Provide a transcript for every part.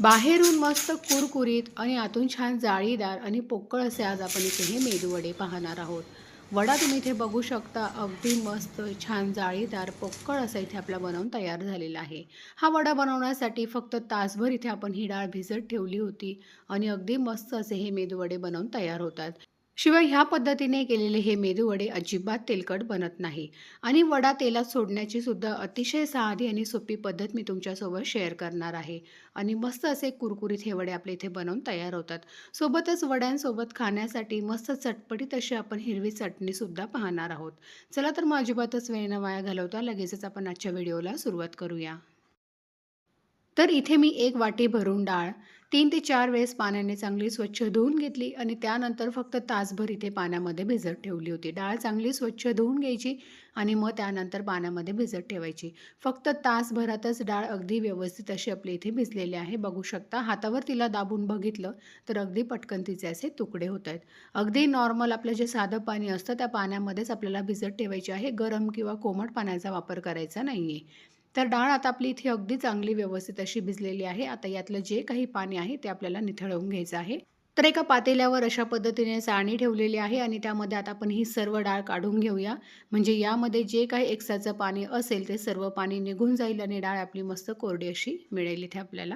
बाहेरून मस्त कुरकुरीत आणि आतून छान जाळीदार आणि पोकळ असे आज आपण इथे हे मेदूवडे पाहणार आहोत. वडा तुम्ही इथे बघू शकता अगदी मस्त छान जाळीदार पोकळ असा इथे आपला बनवून तयार झालेला आहे. हा वडा बनवण्यासाठी फक्त तासभर इथे आपण ही डाळ भिजत ठेवली होती आणि अगदी मस्त असे हे मेदूवडे बनवून तयार होतात. शिवाय ह्या पद्धतीने केलेले हे मेदूवडे अजिबात तेलकट बनत नाही. आणि वडा तेलात सोडण्याची सुद्धा अतिशय साधी आणि सोपी पद्धत मी तुमच्यासोबत शेअर करणार आहे. आणि मस्त असे कुरकुरीत हे वडे आपले इथे बनवून तयार होतात. सोबतच वड्यांसोबत खाण्यासाठी मस्त चटपटीत अशी आपण हिरवी चटणीसुद्धा पाहणार आहोत. चला तर मग अजिबातच वेळ न वाया घालवता लगेचच आपण आजच्या व्हिडिओला सुरुवात करूया. तर इथे मी एक वाटी भरून डाळ तीन ते चार वेळेस पाण्याने चांगली स्वच्छ धुवून घेतली आणि त्यानंतर फक्त तासभर इथे पाण्यामध्ये भिजत ठेवली होती. डाळ चांगली स्वच्छ धुवून घ्यायची आणि मग त्यानंतर पाण्यामध्ये भिजत ठेवायची. फक्त तासभरातच डाळ अगदी व्यवस्थित अशी आपली इथे भिजलेली आहे. बघू शकता हातावर तिला दाबून बघितलं तर अगदी पटकन तिचे असे तुकडे होत आहेत. अगदी नॉर्मल आपलं जे साधं पाणी असतं त्या पाण्यामध्येच आपल्याला भिजत ठेवायची आहे. गरम किंवा कोमट पाण्याचा वापर करायचा नाही आहे तर डाळ आता आपली इथे अगदी चांगली व्यवस्थित अशी भिजलेली आहे. आता यातलं जे काही पाणी आहे ते आपल्याला निथळवून घ्यायचं आहे. तर एका पातेल्यावर अशा पद्धतीने चाळणी ठेवलेली आहे आणि त्यामध्ये आता आपण ही सर्व डाळ काढून घेऊया. म्हणजे यामध्ये जे काही एक्स्ट्राचं पाणी असेल ते सर्व पाणी निघून जाईल आणि डाळ आपली मस्त कोरडी अशी मिळेल इथे आपल्याला.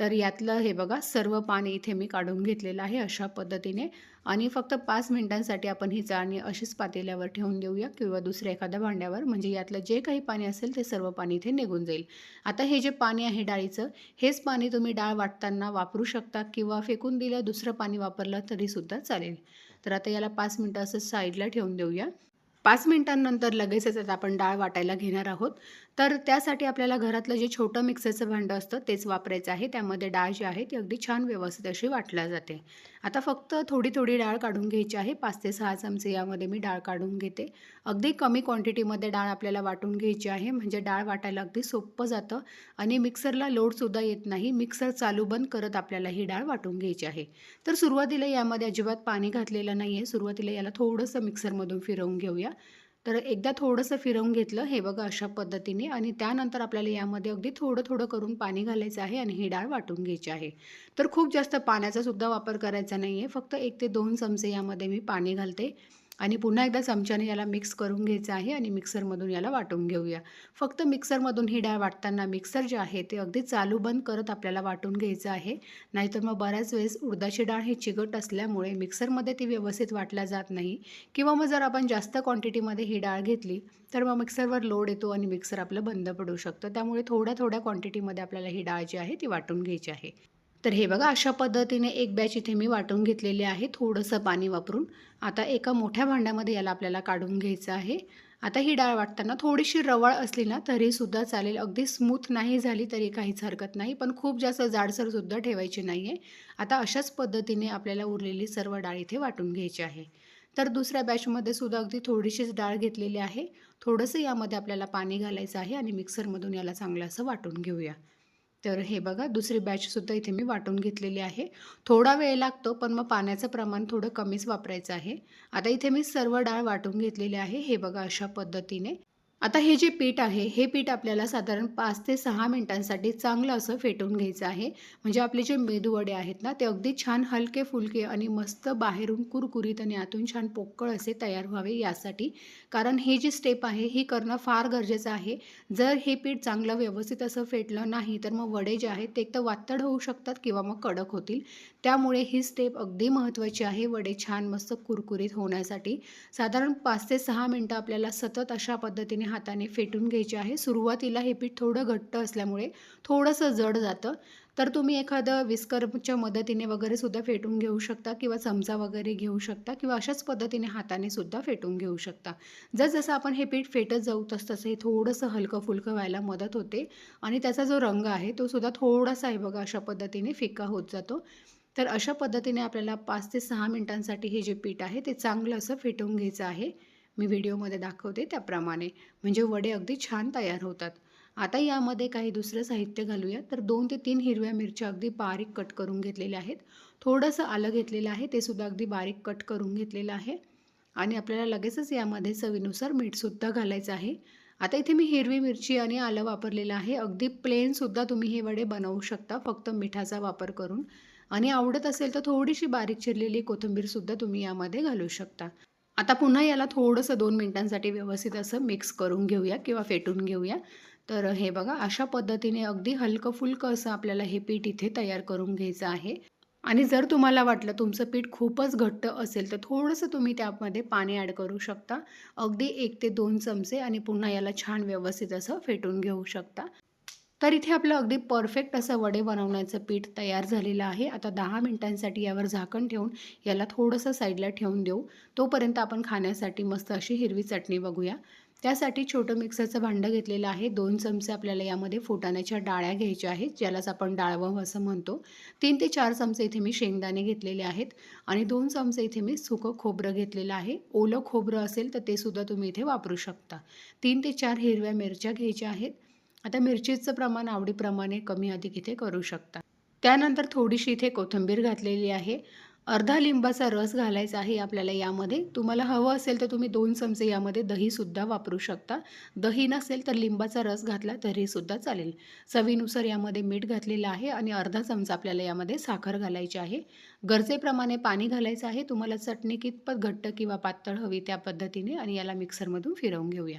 तर यातलं हे बघा सर्व पाणी इथे मी काढून घेतलेलं आहे अशा पद्धतीने. आणि फक्त पाच मिनिटांसाठी आपण ही चाळणी अशीच पातेल्यावर ठेवून देऊया किंवा दुसऱ्या एखाद्या भांड्यावर. म्हणजे यातलं जे काही पाणी असेल ते सर्व पाणी इथे निघून जाईल. आता हे जे पाणी आहे डाळीचं हेच पाणी तुम्ही डाळ वाटताना वापरू शकता किंवा फेकून दिलं दुसरं पाणी वापरलं तरीसुद्धा चालेल. तर आता याला पाच मिनटं असं साईडला ठेवून देऊया. पाच मिनिटांनंतर लगेचच आता आपण डाळ वाटायला घेणार आहोत. तर त्यासाठी आपल्याला घरातलं जे छोटं मिक्सरचं भांडं असतं तेच वापरायचं आहे. त्यामध्ये डाळ जी आहे ती अगदी छान व्यवस्थित अशी वाटल्या जाते. आता फक्त थोडी थोडी डाळ काढून घ्यायची आहे. पाच ते सहा चमचे यामध्ये मी डाळ काढून घेते. अगदी कमी क्वांटिटीमध्ये डाळ आपल्याला वाटून घ्यायची आहे. म्हणजे डाळ वाटायला अगदी सोपं जातं आणि मिक्सरला लोडसुद्धा येत नाही. मिक्सर चालू बंद करत आपल्याला ही डाळ वाटून घ्यायची आहे. तर सुरुवातीला यामध्ये अजिबात पाणी घातलेलं नाही आहे सुरुवातीला याला थोडंसं मिक्सरमधून फिरवून घेऊया. तर एकदा थोडंसं फिरवून घेतलं हे बघा अशा पद्धतीने. आणि त्यानंतर आपल्याला यामध्ये अगदी थोडं थोडं करून पाणी घालायचं आहे आणि ही डाळ वाटून घ्यायची आहे. तर खूप जास्त पाण्याचा सुद्धा वापर करायचा नाही आहे फक्त एक ते दोन चमचे यामध्ये मी पाणी घालते. आणि पुन्हा एकदा चमच्याने याला मिक्स करून घ्यायचं आहे आणि मिक्सरमधून याला वाटून घेऊया. फक्त मिक्सरमधून ही डाळ वाटताना मिक्सर जे आहे ते अगदी चालू बंद करत आपल्याला वाटून घ्यायचं आहे. नाहीतर मग बऱ्याच वेळेस उडदाची डाळ ही चिकट असल्यामुळे मिक्सरमध्ये ती व्यवस्थित वाटल्या जात नाही. किंवा मग जर आपण जास्त क्वांटिटीमध्ये ही डाळ घेतली तर मग मिक्सरवर लोड येतो आणि मिक्सर आपलं बंद पडू शकतं. त्यामुळे थोड्या थोड्या क्वांटिटीमध्ये आपल्याला ही डाळ जी आहे ती वाटून घ्यायची आहे. तर हे बघा अशा पद्धतीने एक बॅच इथे मी वाटून घेतलेली आहे. थोडंसं पाणी वापरून. आता एका मोठ्या भांड्यामध्ये याला आपल्याला काढून घ्यायचं आहे. आता ही डाळ वाटताना थोडीशी रवळ असली ना तरीसुद्धा चालेल. अगदी स्मूथ नाही झाली तरी काहीच हरकत नाही. पण खूप जास्त जाडसरसुद्धा ठेवायची नाही आहे आता अशाच पद्धतीने आपल्याला उरलेली सर्व डाळ इथे वाटून घ्यायची आहे. तर दुसऱ्या बॅचमध्ये सुद्धा अगदी थोडीशीच डाळ घेतलेली आहे. थोडंसं यामध्ये आपल्याला पाणी घालायचं आहे आणि मिक्सरमधून याला चांगलं असं वाटून घेऊया. तर हे बघा दुसरी बॅचसुद्धा इथे मी वाटून घेतलेली आहे. थोडा वेळ लागतो पण मग पाण्याचं प्रमाण थोडं कमीच वापरायचं आहे. आता इथे मी सर्व डाळ वाटून घेतलेली आहे हे बघा अशा पद्धतीने. आता हे जे पीठ आहे हे पीठ आपल्याला साधारण पाच ते सहा मिनटांसाठी चांगलं असं फेटून घ्यायचं आहे. म्हणजे आपले जे मेदूवडे आहेत ना ते अगदी छान हलके फुलके आणि मस्त बाहेरून कुरकुरीत आणि आतून छान पोकळ असे तयार व्हावे यासाठी. कारण हे जी स्टेप आहे ही करणं फार गरजेचं आहे. जर हे पीठ चांगलं व्यवस्थित असं फेटलं नाही तर मग वडे जे आहेत ते एक तर वातड होऊ शकतात किंवा मग कडक होतील. त्यामुळे ही स्टेप अगदी महत्त्वाची आहे वडे छान मस्त कुरकुरीत होण्यासाठी. साधारण पाच ते सहा मिनटं आपल्याला सतत अशा पद्धतीने हाताने फेटून घ्यायचे आहे. सुरुवातीला हे पीठ थोडं घट्ट असल्यामुळे थोडंसं जड जातं. तर तुम्ही एखादं विस्करच्या मदतीने वगैरे सुद्धा फेटून घेऊ शकता किंवा चमचा वगैरे घेऊ शकता किंवा अशाच पद्धतीने हाताने सुद्धा फेटून घेऊ शकता. जसजसं आपण हे पीठ फेटत जाऊ तस तसं हे थोडंसं हलकं फुलकं व्हायला मदत होते. आणि त्याचा जो रंग आहे तो सुद्धा थोडासा आहे बघा अशा पद्धतीने फिका होत जातो. तर अशा पद्धतीने आपल्याला पाच ते सहा मिनटांसाठी हे जे पीठ आहे ते चांगलं असं फेटून घ्यायचं आहे. मी व्हिडिओमध्ये दाखवते त्याप्रमाणे. म्हणजे वडे अगदी छान तयार होतात. आता यामध्ये काही दुसरं साहित्य घालूया. तर दोन ते तीन हिरव्या मिरच्या अगदी बारीक कट करून घेतलेल्या आहेत. थोडंसं आलं घेतलेलं आहे ते सुद्धा अगदी बारीक कट करून घेतलेलं आहे. आणि आपल्याला लगेचच यामध्ये चवीनुसार मीठसुद्धा घालायचं आहे. आता इथे मी हिरवी मिरची आणि आलं वापरलेलं आहे. अगदी प्लेनसुद्धा तुम्ही हे वडे बनवू शकता फक्त मिठाचा वापर करून. आणि आवडत असेल तर थोडीशी बारीक चिरलेली कोथिंबीरसुद्धा तुम्ही यामध्ये घालू शकता. आता पुन्हा याला थोडंसं दोन मिनटांसाठी व्यवस्थित असं मिक्स करून घेऊया किंवा फेटून घेऊया. तर हे बघा अशा पद्धतीने अगदी हलकं फुलकं असं आपल्याला हे पीठ इथे तयार करून घ्यायचं आहे. आणि जर तुम्हाला वाटलं तुमचं पीठ खूपच घट्ट असेल तर थोडंसं तुम्ही त्यामध्ये पाणी ॲड करू शकता. अगदी एक ते दोन चमचे आणि पुन्हा याला छान व्यवस्थित असं फेटून घेऊ शकता. तर इथे आपलं अगदी परफेक्ट असं वडे बनवण्याचं पीठ तयार झालेलं आहे. आता दहा मिनटांसाठी यावर झाकण ठेवून याला थोडंसं साईडला ठेवून देऊ. तोपर्यंत आपण खाण्यासाठी मस्त अशी हिरवी चटणी बघूया. त्यासाठी छोटं मिक्सरचं भांडं घेतलेलं आहे. दोन चमचे आपल्याला यामध्ये फुटाण्याच्या डाळ्या घ्यायच्या आहेत ज्यालाच आपण डाळवं असं म्हणतो. तीन ते चार चमचे इथे मी शेंगदाणे घेतलेले आहेत आणि दोन चमचे इथे मी सुकं खोबरं घेतलेलं आहे. ओलं खोबरं असेल तर ते सुद्धा तुम्ही इथे वापरू शकता. तीन ते चार हिरव्या मिरच्या घ्यायच्या आहेत. आता मिरचीचं प्रमाण आवडीप्रमाणे कमी अधिक इथे करू शकता. त्यानंतर थोडीशी इथे कोथिंबीर घातलेली आहे. अर्धा लिंबाचा रस घालायचा आहे आपल्याला यामध्ये. तुम्हाला हवं असेल तर तुम्ही दोन चमचे यामध्ये दहीसुद्धा वापरू शकता. दही नसेल तर लिंबाचा रस घातला तरीसुद्धा चालेल. चवीनुसार यामध्ये मीठ घातलेलं आहे आणि अर्धा चमचा आपल्याला यामध्ये साखर घालायची आहे. गरजेप्रमाणे पाणी घालायचं आहे. तुम्हाला चटणी कितपत घट्ट किंवा पातळ हवी त्या पद्धतीने आणि याला मिक्सरमधून फिरवून घेऊया.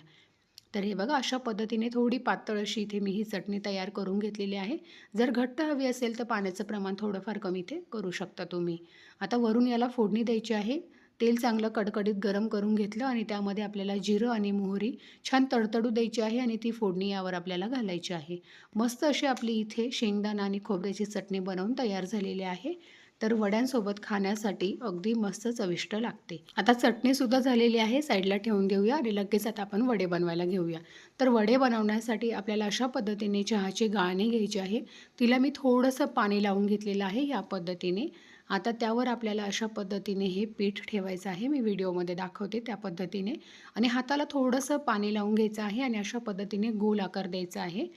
तर हे बघा अशा पद्धतीने थोडी पातळ अशी इथे मी ही चटणी तयार करून घेतलेली आहे. जर घट्ट हवी असेल तर पाण्याचं प्रमाण थोडंफार कमी इथे करू शकता तुम्ही. आता वरून याला फोडणी द्यायची आहे. तेल चांगलं कडकडीत गरम करून घेतलं आणि त्यामध्ये आपल्याला जिरं आणि मोहरी छान तडतडू द्यायची आहे आणि ती फोडणी यावर आपल्याला घालायची आहे. मस्त अशी आपली इथे शेंगदाणा आणि खोबऱ्याची चटणी बनवून तयार झालेली आहे. तर वड्यांसोबत खाण्यासाठी अगदी मस्त चविष्ट लागते. आता चटणीसुद्धा झालेली आहे साईडला ठेवून देऊया आणि लगेच आता आपण वडे बनवायला घेऊया. तर वडे बनवण्यासाठी आपल्याला अशा पद्धतीने चहाची गाळणी घ्यायची आहे. तिला मी थोडंसं पाणी लावून घेतलेलं आहे या पद्धतीने. आता त्यावर आपल्याला अशा पद्धतीने हे पीठ ठेवायचं आहे. मी व्हिडिओमध्ये दाखवते त्या पद्धतीने. आणि हाताला थोडंसं पाणी लावून घ्यायचं आहे आणि अशा पद्धतीने गोल आकार द्यायचा आहे.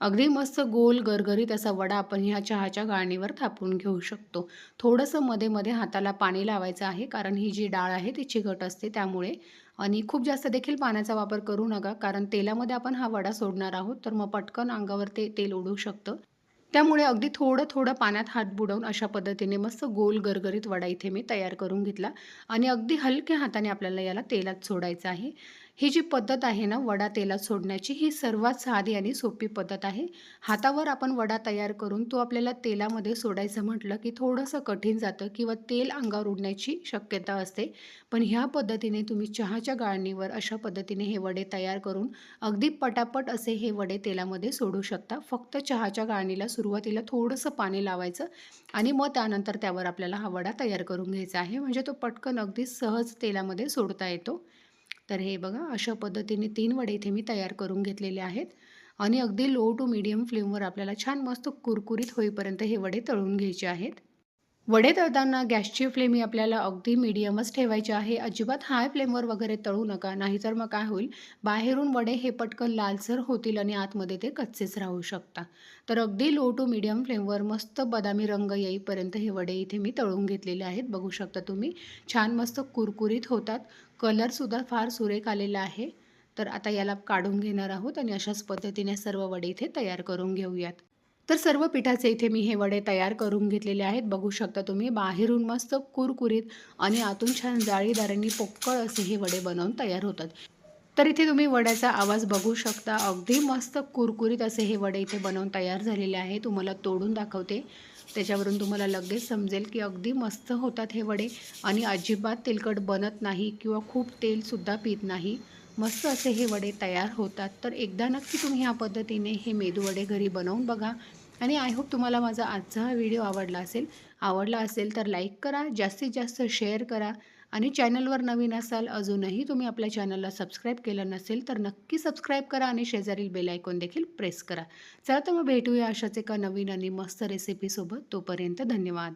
अगदी मस्त गोल गरगरीत असा वडा आपण ह्या चहाच्या गाळणीवर थापून घेऊ शकतो. थोडंसं मध्ये मध्ये हाताला पाणी लावायचं आहे कारण ही जी डाळ आहे ती चिकट असते त्यामुळे. आणि खूप जास्त देखील पाण्याचा वापर करू नका कारण तेलामध्ये आपण हा वडा सोडणार आहोत तर मग पटकन अंगावर ते तेल उडू शकतं. त्यामुळे अगदी थोडं थोडं पाण्यात हात बुडवून अशा पद्धतीने मस्त गोल गरगरीत वडा इथे मी तयार करून घेतला. आणि अगदी हलक्या हाताने आपल्याला याला तेलात सोडायचं आहे. ही जी पद्धत आहे ना वडा तेलात सोडण्याची ही सर्वात साधी आणि सोपी पद्धत आहे. हातावर आपण वडा तयार करून तो आपल्याला तेलामध्ये सोडायचं म्हटलं की थोडंसं कठीण जातं किंवा तेल अंगावर उडण्याची शक्यता असते. पण ह्या पद्धतीने तुम्ही चहाच्या गाळणीवर अशा पद्धतीने हे वडे तयार करून अगदी पटापट असे हे वडे तेलामध्ये सोडू शकता. फक्त चहाच्या गाळणीला सुरुवातीला थोडंसं पाणी लावायचं आणि मग त्यानंतर त्यावर आपल्याला हा वडा तयार करून घ्यायचा आहे. म्हणजे तो पटकन अगदी सहज तेलामध्ये सोडता येतो. तर हे बघा अशा पद्धतीने तीन वडे इथे मी तयार करून घेतलेले आहेत. आणि अगदी लो टू मीडियम फ्लेमवर आपल्याला छान मस्त कुरकुरीत होईपर्यंत हे वडे तळून घ्यायचे आहेत. वडे तळताना गॅसची फ्लेम ही आपल्याला अगदी मीडियमच ठेवायची आहे. अजिबात हाय फ्लेमवर वगैरे तळू नका. नाहीतर मग काय होईल? बाहेरून वडे हे पटकन लालसर होतील आणि आतमध्ये ते कच्चेच राहू शकता. तर अगदी लो टू मीडियम फ्लेमवर मस्त बदामी रंग येईपर्यंत हे वडे इथे मी तळून घेतलेले आहेत. बघू शकता तुम्ही. छान मस्त कुरकुरीत होतात. कलरसुद्धा फार सुरेख आलेला आहे. तर आता याला काढून घेणार आहोत आणि अशाच पद्धतीने सर्व वडे इथे तयार करून घेऊयात. तर सर्व पिठाचे इथे मी हे वडे तयार करून घेतलेले आहेत. बघू शकता तुम्ही बाहेरून मस्त कुरकुरीत आणि आतून छान जाळीदारांनी पोक्कळ असे हे वडे बनवून तयार होतात. तर इथे तुम्ही वड्याचा आवाज बघू शकता. अगदी मस्त कुरकुरीत असे हे वडे इथे बनवून तयार झालेले आहे तुम्हाला तोडून दाखवते. त्याच्यावरून तुम्हाला लगेच समजेल की अगदी मस्त होतात हे वडे आणि अजिबात तेलकट बनत नाही किंवा खूप तेलसुद्धा पित नाही. मस्त असे हे वडे तयार होतात. तर एकदा नक्की तुम्ही ह्या पद्धतीने हे मेदू वडे घरी बनवून बघा. आणि आय होप तुम्हाला माझा आजचा हा व्हिडिओ आवडला असेल. आवडला असेल तर लाईक करा जास्तीत जास्त शेअर करा. आणि चॅनलवर नवीन असाल अजूनही तुम्ही आपल्या चॅनलला सबस्क्राईब केलं नसेल तर नक्की सबस्क्राईब करा आणि शेजारील बेल आयकॉन देखील प्रेस करा. चला तर मग भेटूया अशाच एका नवीन आणि मस्त रेसिपीसोबत तोपर्यंत धन्यवाद.